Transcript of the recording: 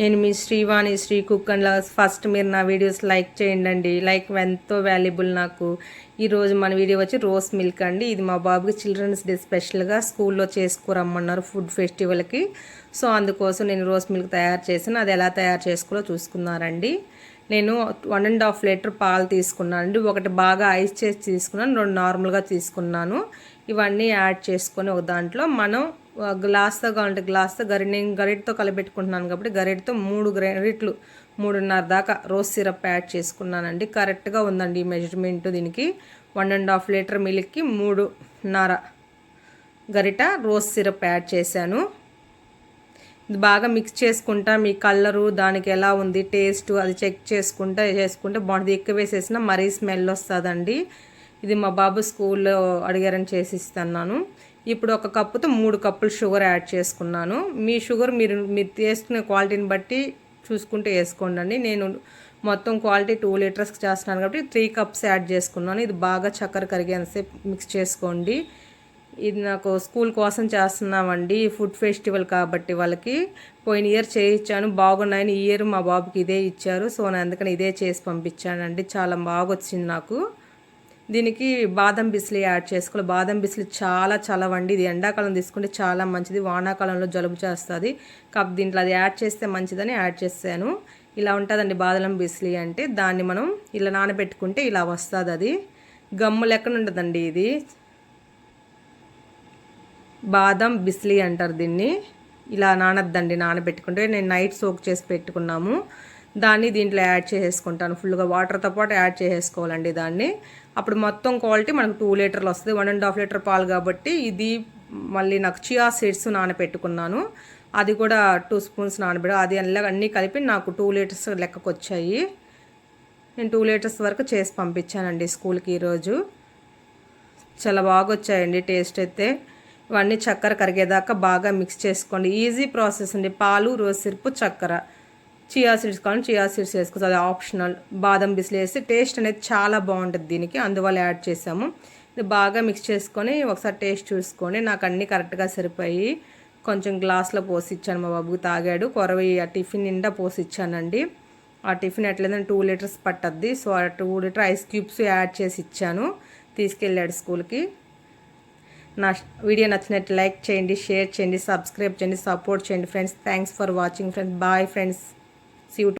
నేను మీ Srivani Sri cook and lovers first మీరు నా వీడియోస్ లైక్ చేయండి లైక్ ఎంతో వాల్యుబుల్ నాకు. ఈరోజు మన వీడియో వచ్చి రోస్ మిల్క్ అండి. ఇది మా బాబుకి చిల్డ్రన్స్ డే స్పెషల్గా స్కూల్లో చేసుకురమ్మన్నారు ఫుడ్ ఫెస్టివల్కి. సో అందుకోసం నేను రోస్ మిల్క్ తయారు చేసాను అది ఎలా తయారు చేసుకోవాలో చూసుకున్నారండి. నేను వన్ అండ్ హాఫ్ లీటర్ పాలు తీసుకున్నాను అండి ఒకటి బాగా ఐస్ చేసి తీసుకున్నాను. రెండు నార్మల్గా తీసుకున్నాను. ఇవన్నీ యాడ్ చేసుకొని ఒక దాంట్లో మనం గ్లాస్తో కావాలంటే గ్లాస్తో గరి నేను గరిటతో కలిపెట్టుకుంటున్నాను కాబట్టి గరిటతో మూడు గరిట్లు మూడున్నర దాకా రోజ్ సిరప్ యాడ్ చేసుకున్నానండి. కరెక్ట్గా ఉందండి ఈ మెజర్మెంట్ దీనికి. వన్ అండ్ హాఫ్ లీటర్ మిల్క్కి మూడున్నర గరిట రోజ్ సిరప్ యాడ్ చేశాను. ఇది బాగా మిక్స్ చేసుకుంటా మీ కలరు దానికి ఎలా ఉంది టేస్ట్ అది చెక్ చేసుకుంటా చేసుకుంటే బాగుంటుంది. ఎక్కువ వేసేసిన మరీ స్మెల్ వస్తుందండి. ఇది మా బాబు స్కూల్లో అడిగారని చేసి ఇస్తున్నాను. ఇప్పుడు ఒక కప్పుతో మూడు కప్పులు షుగర్ యాడ్ చేసుకున్నాను. మీ షుగర్ మీరు మీరు తీసుకునే క్వాలిటీని బట్టి చూసుకుంటే వేసుకోండి నేను మొత్తం క్వాలిటీ టూ లీటర్స్కి చేస్తున్నాను కాబట్టి త్రీ కప్స్ యాడ్ చేసుకున్నాను. ఇది బాగా చక్కెర కరిగేంతసేపు మిక్స్ చేసుకోండి. ఇది నాకు స్కూల్ కోసం చేస్తున్నామండి. ఫుడ్ ఫెస్టివల్ కాబట్టి వాళ్ళకి పోయిన ఇయర్ చేయించాను. బాగున్నాయని ఈ ఇయర్ మా బాబుకి ఇదే ఇచ్చారు. సో నేను అందుకని ఇదే చేసి పంపించానండి. చాలా బాగా వచ్చింది నాకు. దీనికి బాదం బిస్లీ యాడ్ చేసుకోవాలి. బాదం బిస్లీ చాలా చలవండి ఇది ఎండాకాలం తీసుకుంటే చాలా మంచిది. వానాకాలంలో జలుబు చేస్తుంది. కాబట్టి దీంట్లో అది యాడ్ చేస్తే మంచిదని యాడ్ చేశాను ఇలా ఉంటుందండి బాదం బిస్లీ అంటే. దాన్ని మనం ఇలా నానబెట్టుకుంటే ఇలా వస్తుంది అది. గమ్ము లెక్కన ఉంటుందండి ఇది. బాదం బిస్లీ అంటారు దీన్ని. ఇలా నానద్దండి నానబెట్టుకుంటే. నేను నైట్ సోక్ చేసి పెట్టుకున్నాము. దాన్ని దీంట్లో యాడ్ చేసేసుకుంటాను. ఫుల్గా వాటర్తో పాటు యాడ్ చేసేసుకోవాలండి దాన్ని. అప్పుడు మొత్తం క్వాలిటీ మనకు టూ లీటర్లు వస్తుంది. వన్ అండ్ హాఫ్ లీటర్ పాలు కాబట్టి ఇది మళ్ళీ నాకు చియా సీడ్స్ నానబెట్టుకున్నాను. అది కూడా టూ స్పూన్స్ నానబెడ అది అన్నీ కలిపి నాకు టూ లీటర్స్ లెక్కకు వచ్చాయి నేను టూ లీటర్స్ వరకు చేసి పంపించానండి స్కూల్కి ఈరోజు చాలా బాగా వచ్చాయండి టేస్ట్ అయితే. ఇవన్నీ చక్కెర కరిగేదాకా బాగా మిక్స్ చేసుకోండి. ఈజీ ప్రాసెస్ అండి. పాలు రోజు సిరుపు చక్కెర. చియా సీడ్స్ కానీ చియా సీడ్స్ వేసుకోవచ్చు. అది ఆప్షనల్. బాదం బిస్లు వేసి టేస్ట్ అనేది చాలా బాగుంటుంది దీనికి. అందువల్ల యాడ్ చేసాము. ఇది బాగా మిక్స్ చేసుకొని ఒకసారి టేస్ట్ చూసుకొని నాకు అన్నీ కరెక్ట్గా సరిపోయి కొంచెం గ్లాస్లో పోసి ఇచ్చాను మా బాబుకి తాగాడు. కొరవి ఆ టిఫిన్ నిండా పోసి ఇచ్చానండి ఆ టిఫిన్ ఎట్లేదని టూ లీటర్స్ పట్టద్ది. సో ఆ two litre ice cubes add చేసి ఇచ్చాను. తీసుకెళ్ళాడు స్కూల్కి నా వీడియో నచ్చినట్టు లైక్ చేయండి షేర్ చేయండి సబ్స్క్రైబ్ చేయండి సపోర్ట్ చేయండి friends thanks for watching friends bye friends C